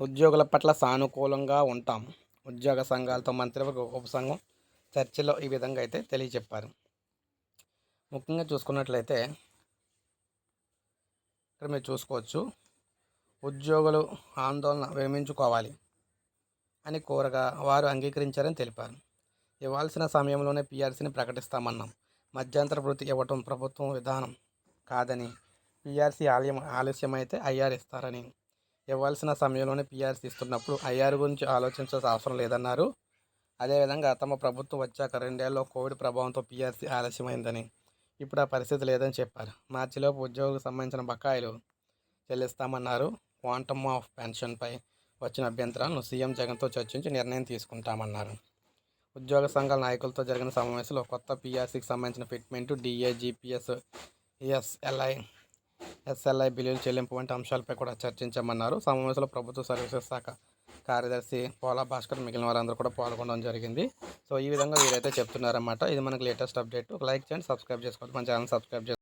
ఉద్యోగుల పట్ల సానుకూలంగా ఉంటాం. ఉద్యోగ సంఘాలతో మంత్రివర్గ ఉపసంఘం చర్చలో ఈ విధంగా అయితే తెలియచెప్పారు. ముఖ్యంగా చూసుకున్నట్లయితే ఇక్కడ మీరు చూసుకోవచ్చు. ఉద్యోగులు ఆందోళన విరమించుకోవాలి అని కోరగా వారు అంగీకరించారని తెలిపారు. ఇవ్వాల్సిన సమయంలోనే పీఆర్సీని ప్రకటిస్తామన్నాం. మధ్యంతర వృత్తి ఇవ్వటం ప్రభుత్వం విధానం కాదని పీఆర్సీ ఆలయం ఆలస్యమైతే ఐఆర్ ఇస్తారని ఇవ్వాల్సిన సమయంలోనే పీఆర్సీ ఇస్తున్నప్పుడు ఐఆర్ గురించి ఆలోచించాల్సిన అవసరం లేదన్నారు. అదేవిధంగా తమ ప్రభుత్వం వచ్చాక రెండేళ్ళలో కోవిడ్ ప్రభావంతో పీఆర్సీ ఆలస్యమైందని ఇప్పుడు ఆ పరిస్థితి లేదని చెప్పారు. మార్చిలోపు ఉద్యోగులకు సంబంధించిన బకాయిలు చెల్లిస్తామన్నారు. క్వాంటమ్ ఆఫ్ పెన్షన్పై వచ్చిన అభ్యంతరాలను సీఎం జగన్తో చర్చించి నిర్ణయం తీసుకుంటామన్నారు. ఉద్యోగ సంఘాల నాయకులతో జరిగిన సమావేశంలో కొత్త పీఆర్సీకి సంబంధించిన fitment DA GPS SLI SLI బిల్లుల చెల్లింపు వంటి అంశాలపై కూడా చర్చించామన్నారు. సమావేశంలో ప్రభుత్వ సర్వీసెస్ శాఖ కార్యదర్శి పోలా భాస్కర్ మిగిలిన వారందరూ కూడా పాల్గొనడం జరిగింది. సో ఈ విధంగా వీరైతే చెప్తున్నారన్నమాట. ఇది మనకి లేటెస్ట్ అప్డేట్. లైక్ చేయండి సబ్స్క్రైబ్ చేసుకోండి. మన ఛానల్ సబ్స్క్రైబ్ చేసుకోండి.